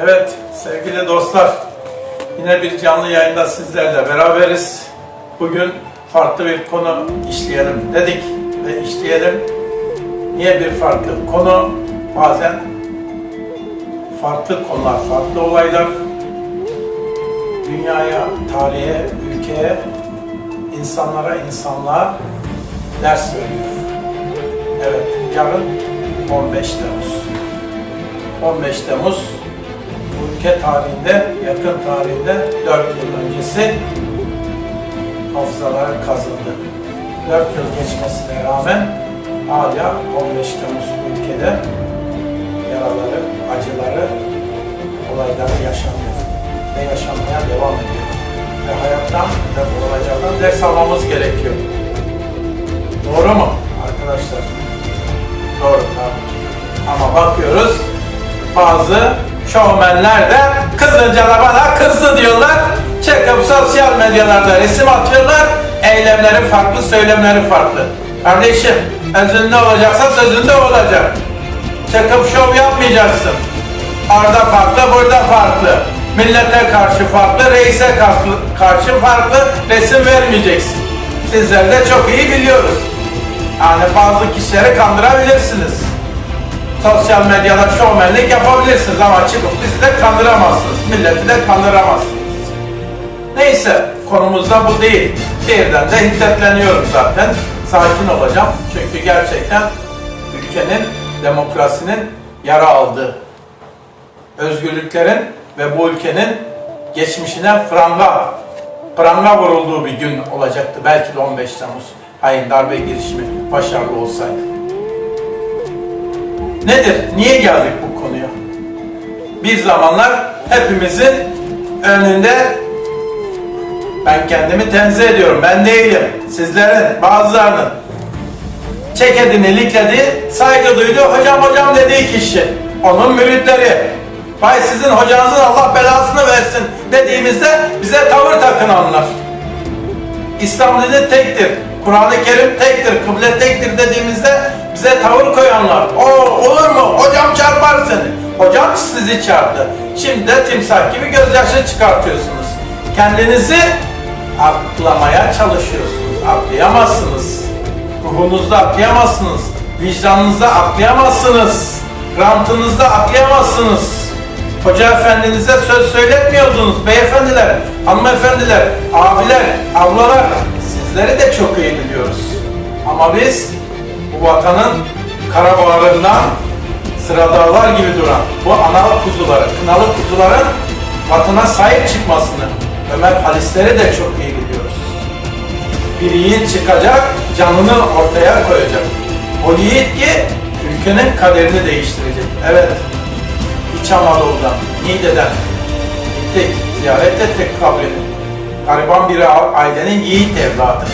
Evet sevgili dostlar yine bir canlı yayında sizlerle beraberiz. Bugün farklı bir konu işleyelim dedik ve işleyelim. Niye bir farklı konu? Bazen farklı konular, farklı olaylar dünyaya, tarihe, ülkeye, insanlara, insanlığa ders veriyor. Evet, yarın 15 Temmuz. 15 Temmuz ülke tarihinde, yakın tarihinde 4 yıl öncesi hafızalara kazındı. 4 yıl geçmesine rağmen hala 15 Temmuz ülkede yaraları, acıları, olayları yaşanıyor ve yaşanmaya devam ediyor. Ve hayattan ve bu olaylardan ders almamız gerekiyor. Doğru mu arkadaşlar? Doğru tabii ki. Ama bakıyoruz bazı şovmenler de kızınca da bana kızdı diyorlar. Çıkıp sosyal medyalarda resim atıyorlar. Eylemleri farklı, söylemleri farklı. Kardeşim özünde olacaksa sözünde olacak. Çıkıp şov yapmayacaksın. Orada farklı, burada farklı. Millete karşı farklı, reise karşı farklı resim vermeyeceksin. Sizler de çok iyi biliyoruz. Yani bazı kişileri kandırabilirsiniz. Sosyal medyada şovmenlik yapabilirsiniz ama çıkıp bizi de kandıramazsınız. Milleti de kandıramazsınız. Neyse konumuz da bu değil. Birden de hiddetleniyorum zaten. Sakin olacağım. Çünkü gerçekten ülkenin, demokrasinin yara aldığı, özgürlüklerin ve bu ülkenin geçmişine franga, pranga vurulduğu bir gün olacaktı. Belki de 15 Temmuz hain darbe girişimi başarılı olsaydı. Nedir? Niye geldik bu konuya? Bir zamanlar hepimizin önünde ben kendimi tenzih ediyorum. Ben değilim. Sizlerin, bazılarının çekedini, likledi, saygı duydu, hocam hocam dediği kişi. Onun müritleri. Vay sizin hocanızın Allah belasını versin dediğimizde bize tavır takınanlar. İslam dini tektir. Kur'an-ı Kerim tektir. Kıble tektir dediğimizde bize tavır koyanlar. O olur mu? Hocam çarpar seni. Hocam sizi çarptı. Şimdi de timsah gibi gözyaşı çıkartıyorsunuz. Kendinizi aklamaya çalışıyorsunuz. Aklayamazsınız. Ruhunuzda aklayamazsınız. Vicdanınızda aklayamazsınız. Rantınızda aklayamazsınız. Hoca efendinize söz söyletmiyordunuz beyefendiler, hanımefendiler, abiler, ablalar. Sizleri de çok iyi biliyoruz. Ama biz bu vatanın kara bağrından sıradağlar gibi duran bu analı kuzuları, kınalı kuzuların vatana sahip çıkmasını Ömer Halisleri de çok iyi biliyoruz. Bir yiğit çıkacak, canını ortaya koyacak. O yiğit ki ülkenin kaderini değiştirecek. Evet, İç Anadolu'dan, Niğde'den gittik, ziyaret ettik kabrini. Gariban bir ailenin yiğit evladı.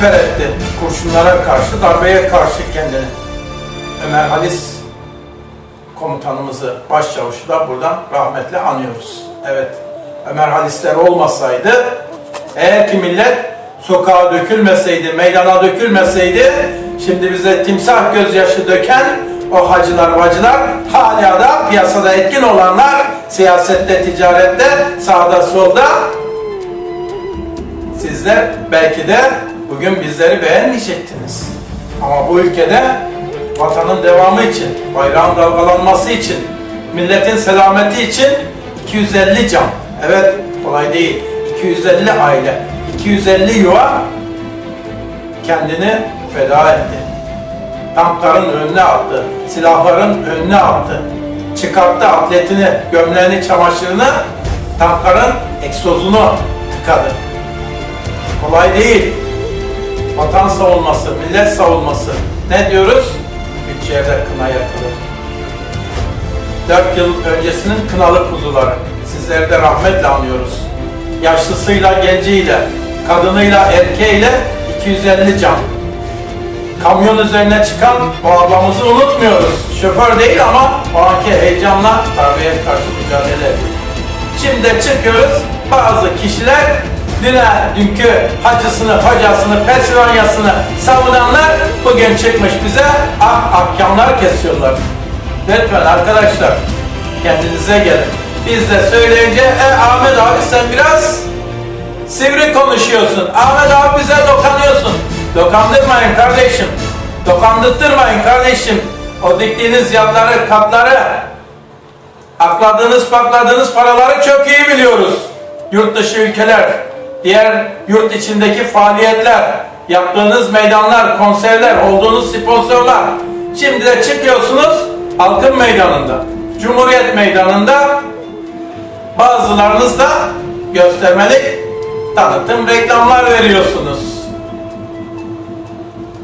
Siper etti kurşunlara karşı, darbeye karşı kendini. Ömer Halis komutanımızı, başçavuşu da buradan rahmetle anıyoruz. Evet, Ömer Halisler olmasaydı, eğer ki millet sokağa dökülmeseydi, meydana dökülmeseydi, şimdi bize timsah gözyaşı döken o hacılar bacılar hala da piyasada etkin olanlar siyasette, ticarette, sağda solda sizler belki de bugün bizleri beğenmeyecektiniz. Ama bu ülkede vatanın devamı için, bayrağın dalgalanması için, milletin selameti için 250 can, evet kolay değil, 250 aile, 250 yuva kendini feda etti tankların önüne attı, silahların önüne attı. Çıkarttı atletini, gömleğini, çamaşırını, tankların egzozunu tıkadı. Kolay değil. Vatan savunması, millet savunması. Ne diyoruz? Üç yerde kına yakılır. Dört yıl öncesinin kınalı kuzuları. Sizleri de rahmetle anıyoruz. Yaşlısıyla, genciyle, kadınıyla, erkeğiyle 250 can kamyon üzerine çıkan o ablamızı unutmuyoruz. Şoför değil ama o anki heyecanla darbeye karşı mücadele ediyor. Şimdi de çıkıyoruz bazı kişiler düne, dünkü hacısını, hocasını, Pensilvanyasını savunanlar bugün çıkmış bize ah ahkamlar kesiyorlar. Lütfen arkadaşlar kendinize gelin. Biz de söyleyince e Ahmet abi sen biraz sivri konuşuyorsun. Ahmet abi bize dokanıyorsun. Dokandırmayın kardeşim. Dokandırtmayın kardeşim. O diktiğiniz yatları, katları, akladığınız, pakladığınız paraları çok iyi biliyoruz. Yurt dışı ülkeler, diğer yurt içindeki faaliyetler, yaptığınız meydanlar, konserler, olduğunuz sponsorlar. Şimdi de çıkıyorsunuz halkın meydanında, Cumhuriyet meydanında bazılarınız da göstermelik tanıtım reklamlar veriyorsunuz.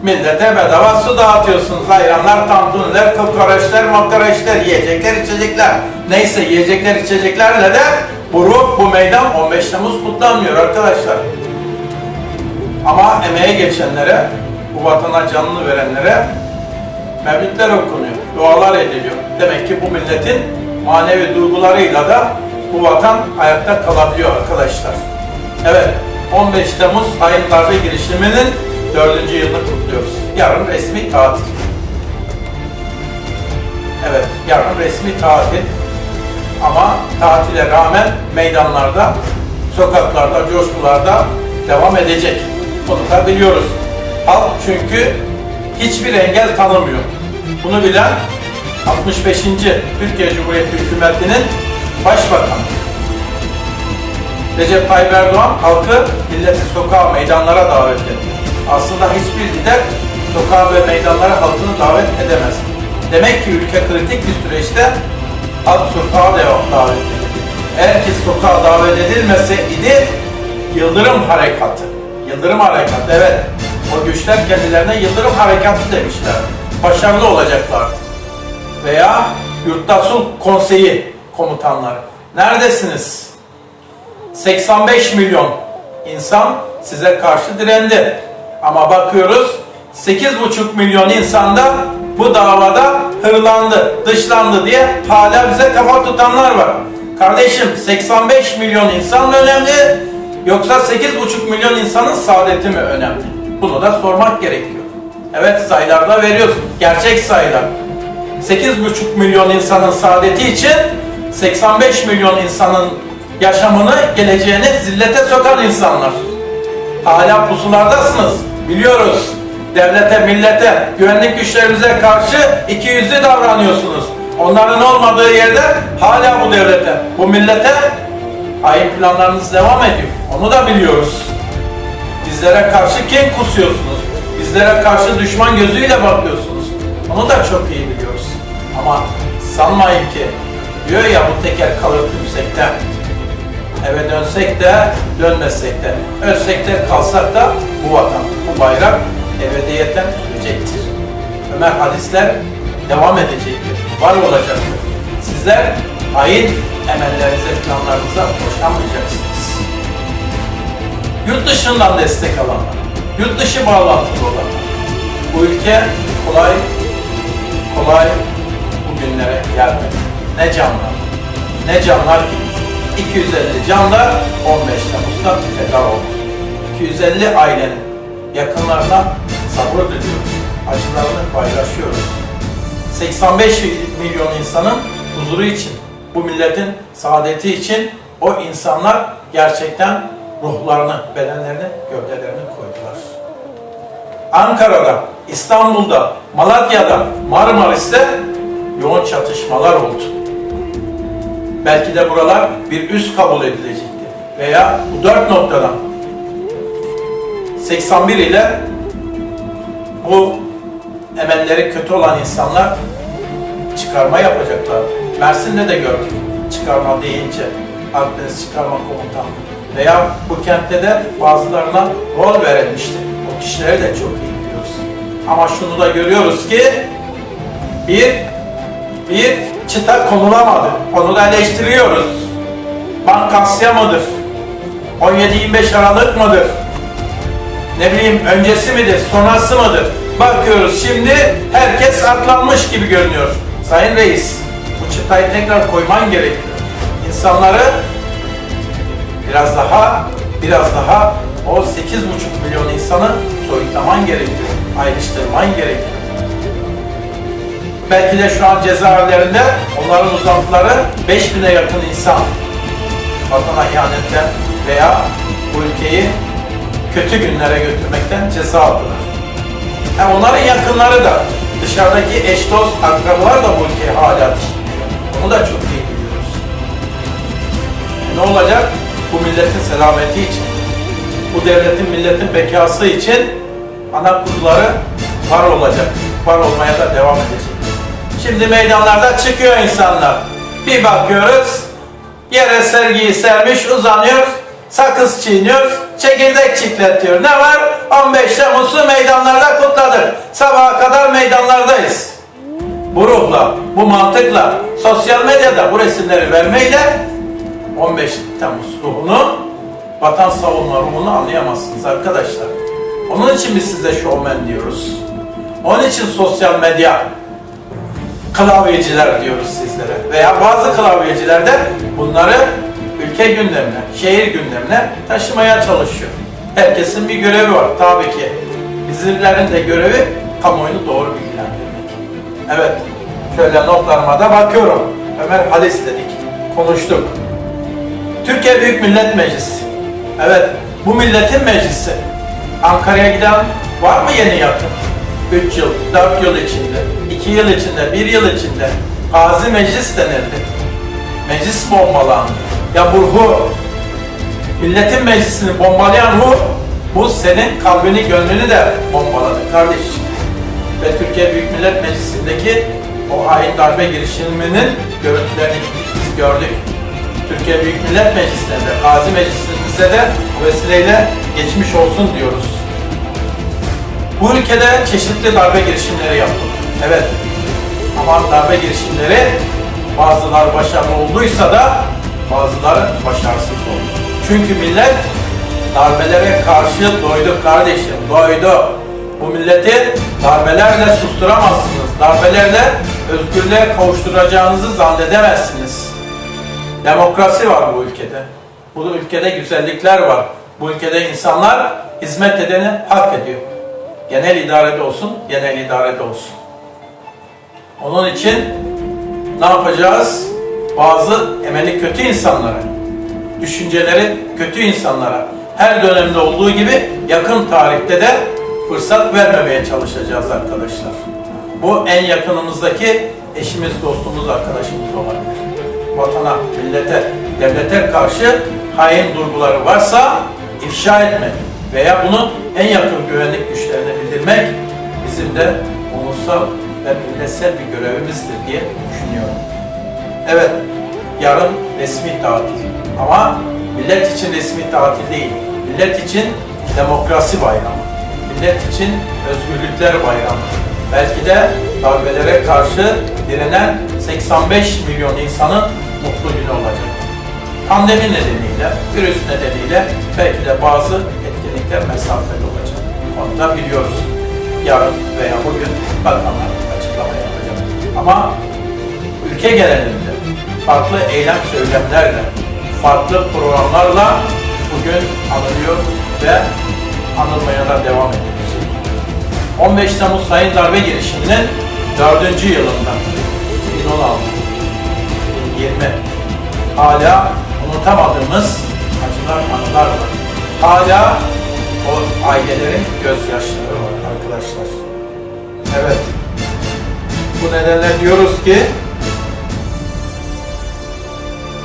Millete bedava su dağıtıyorsunuz. Ayranlar, tantuniler, kokoreçler, makoreçler, yiyecekler, içecekler. Neyse yiyecekler, içeceklerle de bu, bu meydan 15 Temmuz kutlanmıyor arkadaşlar. Ama emeğe geçenlere, bu vatana canını verenlere mevlütler okunuyor, dualar ediliyor. Demek ki bu milletin manevi duygularıyla da bu vatan ayakta kalabiliyor arkadaşlar. Evet, 15 Temmuz Hain Darbe girişiminin 4. yılını kutluyoruz. Yarın resmi tatil. Evet, yarın resmi tatil. Ama tatile rağmen meydanlarda, sokaklarda, coşkularda devam edecek. Bunu da biliyoruz. Halk çünkü hiçbir engel tanımıyor. Bunu bilen 65. Türkiye Cumhuriyeti Hükümeti'nin başbakanı. Recep Tayyip Erdoğan halkı milleti sokağa, meydanlara davet etti. Aslında hiçbir lider sokağa ve meydanlara halkını davet edemez. Demek ki ülke kritik bir süreçte halk sokağa devam davet edilir. Eğer ki sokağa davet edilmese idi Yıldırım Harekatı. Yıldırım Harekatı evet. O güçler kendilerine Yıldırım Harekatı demişler. Başarılı olacaklar. Veya Yurtta Konseyi komutanları. Neredesiniz? 85 milyon insan size karşı direndi. Ama bakıyoruz 8,5 milyon insan da bu davada hırlandı, dışlandı diye hala bize kafa tutanlar var. Kardeşim 85 milyon insan mı önemli yoksa 8,5 milyon insanın saadeti mi önemli? Bunu da sormak gerekiyor. Evet sayılarda veriyoruz. Gerçek sayılar. 8,5 milyon insanın saadeti için 85 milyon insanın yaşamını, geleceğini zillete sokan insanlar. Hala pusulardasınız. Biliyoruz. Devlete, millete, güvenlik güçlerimize karşı iki yüzlü davranıyorsunuz. Onların olmadığı yerde hala bu devlete, bu millete hain planlarınız devam ediyor. Onu da biliyoruz. Bizlere karşı kim kusuyorsunuz? Bizlere karşı düşman gözüyle bakıyorsunuz. Onu da çok iyi biliyoruz. Ama sanmayın ki diyor ya bu teker kalır tümsekten. Eve dönsek de dönmesek de, ölsek de kalsak da bu vatan, bu bayrak ebediyetten sürecektir. Ömer hadisler devam edecektir, var olacaktır. Sizler hain emellerinize, planlarınıza koşamayacaksınız. Yurt dışından destek alanlar, yurt dışı bağlantılı olanlar. Bu ülke kolay kolay bugünlere gelmedi. Ne canlar, ne canlar gitti. 250 canlar 15 Temmuz'da feda oldu. 250 ailenin yakınlarına sabır diliyoruz. Acılarını paylaşıyoruz. 85 milyon insanın huzuru için, bu milletin saadeti için o insanlar gerçekten ruhlarını, bedenlerini, gövdelerini koydular. Ankara'da, İstanbul'da, Malatya'da, Marmaris'te yoğun çatışmalar oldu. Belki de buralar bir üst kabul edilecekti. Veya bu dört noktadan 81 ile bu emelleri kötü olan insanlar çıkarma yapacaklar. Mersin'de de gördük çıkarma deyince Akdeniz Çıkarma Komutanı veya bu kentte de bazılarına rol verilmişti. O kişileri de çok iyi biliyoruz. Ama şunu da görüyoruz ki bir bir çıta konulamadı. Onu da eleştiriyoruz. Bankasya mıdır? 17-25 Aralık mıdır? Ne bileyim öncesi midir, sonrası mıdır? Bakıyoruz şimdi herkes atlanmış gibi görünüyor. Sayın Reis, bu çıtayı tekrar koyman gerekiyor. İnsanları biraz daha, biraz daha o 8,5 milyon insanı soyutlaman gerekiyor. Ayrıştırman gerekiyor. Belki de şu an cezaevlerinde onların uzantıları 5000'e yakın insan vatana ihanetten veya bu ülkeyi kötü günlere götürmekten ceza aldılar. Ha, onların yakınları da dışarıdaki eş dost akrabalar da bu ülkeyi hala düşünüyor. Onu da çok iyi biliyoruz. Ne olacak? Bu milletin selameti için, bu devletin milletin bekası için ana kuzuları var olacak. Var olmaya da devam edecek. Şimdi meydanlarda çıkıyor insanlar. Bir bakıyoruz, yere sergiyi sermiş uzanıyor, sakız çiğniyor, çekirdek çikletiyor. Ne var? 15 Temmuz'u meydanlarda kutladık. Sabaha kadar meydanlardayız. Bu ruhla, bu mantıkla, sosyal medyada bu resimleri vermeyle 15 Temmuz ruhunu, vatan savunma ruhunu anlayamazsınız arkadaşlar. Onun için biz size şovmen diyoruz. Onun için sosyal medya klavyeciler diyoruz sizlere. Veya bazı klavyeciler de bunları ülke gündemine, şehir gündemine taşımaya çalışıyor. Herkesin bir görevi var tabii ki. Bizlerin de görevi kamuoyunu doğru bilgilendirmek. Evet, şöyle notlarıma da bakıyorum. Ömer Halis dedik, konuştuk. Türkiye Büyük Millet Meclisi. Evet, bu milletin meclisi. Ankara'ya giden var mı yeni yakın? 3 yıl, 4 yıl içinde, 2 yıl içinde, 1 yıl içinde Gazi Meclis denildi. Meclis bombalandı. Ya bu ruh, milletin meclisini bombalayan ruh, bu senin kalbini, gönlünü de bombaladı kardeşim. Ve Türkiye Büyük Millet Meclisi'ndeki o hain darbe girişiminin görüntülerini biz gördük. Türkiye Büyük Millet Meclisi'nde, Gazi Meclisi'nde de bu vesileyle geçmiş olsun diyoruz. Bu ülkede çeşitli darbe girişimleri yapıldı. Evet. Ama darbe girişimleri bazıları başarılı olduysa da bazıları başarısız oldu. Çünkü millet darbelere karşı doydu kardeşim, doydu. Bu milleti darbelerle susturamazsınız. Darbelerle özgürlüğe kavuşturacağınızı zannedemezsiniz. Demokrasi var bu ülkede. Bu ülkede güzellikler var. Bu ülkede insanlar hizmet edeni hak ediyor. Genel idarede olsun, genel idarede olsun. Onun için ne yapacağız? Bazı emeli kötü insanlara, düşünceleri kötü insanlara her dönemde olduğu gibi yakın tarihte de fırsat vermemeye çalışacağız arkadaşlar. Bu en yakınımızdaki eşimiz, dostumuz, arkadaşımız olabilir. Vatana, millete, devlete karşı hain duyguları varsa ifşa etmek veya bunu en yakın güvenlik güçlerine bildirmek bizim de ulusal ve milletsel bir görevimizdir diye düşünüyorum. Evet, yarın resmi tatil. Ama millet için resmi tatil değil. Millet için demokrasi bayramı. Millet için özgürlükler bayramı. Belki de darbelere karşı direnen 85 milyon insanın mutlu günü olacak. Pandemi nedeniyle, virüs nedeniyle belki de bazı etkinlikler mesafeli olacak. Onu da biliyoruz. Yarın veya bugün bakanlar açıklama yapacak. Ama ülke genelinde farklı eylem söylemlerle, farklı programlarla bugün anılıyor ve anılmaya da devam edilecek. 15 Temmuz Sayın Darbe Girişimi'nin 4. yılında 2016 2020 hala unutamadığımız acılar, anılar var. Hala o ailelerin gözyaşları var arkadaşlar. Evet. Bu nedenle diyoruz ki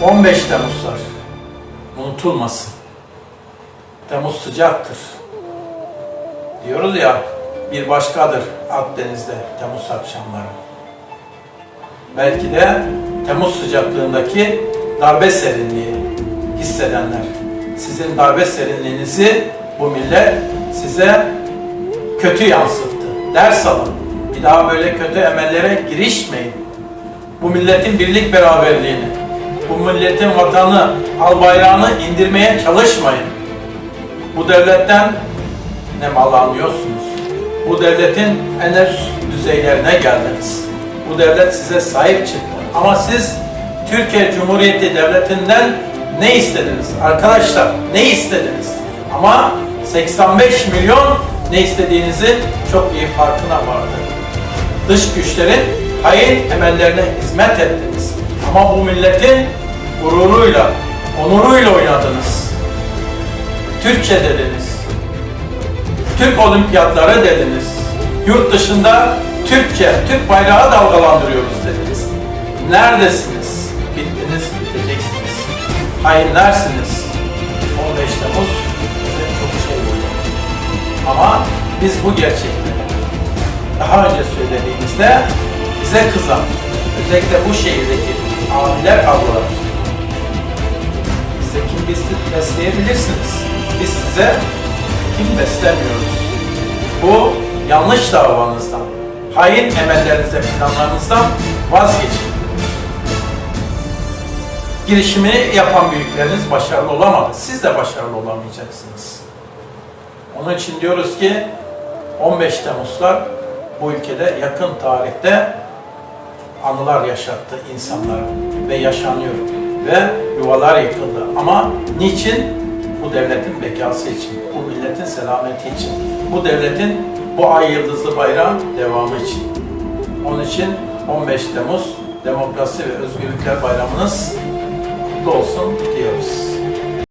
15 Temmuzlar unutulmasın. Temmuz sıcaktır. Diyoruz ya bir başkadır Akdeniz'de Temmuz akşamları. Belki de Temmuz sıcaklığındaki darbe serinliği hissedenler. Sizin darbe serinliğinizi bu millet size kötü yansıttı. Ders alın. Bir daha böyle kötü emellere girişmeyin. Bu milletin birlik beraberliğini, bu milletin vatanı, al bayrağını indirmeye çalışmayın. Bu devletten ne mal alıyorsunuz? Bu devletin en üst düzeylerine geldiniz. Bu devlet size sahip çıktı. Ama siz Türkiye Cumhuriyeti Devleti'nden ne istediniz? Arkadaşlar ne istediniz? Ama 85 milyon ne istediğinizi çok iyi farkına vardı. Dış güçlerin hain emellerine hizmet ettiniz. Ama bu milletin gururuyla, onuruyla oynadınız. Türkçe dediniz. Türk olimpiyatları dediniz. Yurt dışında Türkçe, Türk bayrağı dalgalandırıyoruz dediniz. Neredesiniz? Bittiniz, biteceksiniz. Hainlersiniz. 15 Temmuz bize çok şey oldu. Ama biz bu gerçekleri daha önce söylediğimizde bize kızan, özellikle bu şehirdeki abiler ablalar, bes- besleyebilirsiniz. Biz size kim beslemiyoruz. Bu yanlış davanızdan, hain emellerinizden, planlarınızdan vazgeçin. Girişimini yapan büyükleriniz başarılı olamadı. Siz de başarılı olamayacaksınız. Onun için diyoruz ki 15 Temmuzlar bu ülkede yakın tarihte anılar yaşattı insanlara ve yaşanıyor ve yuvalar yıkıldı. Ama niçin? Bu devletin bekası için, bu milletin selameti için, bu devletin bu ay yıldızlı bayrağın devamı için. Onun için 15 Temmuz Demokrasi ve Özgürlükler Bayramınız kutlu olsun diyoruz.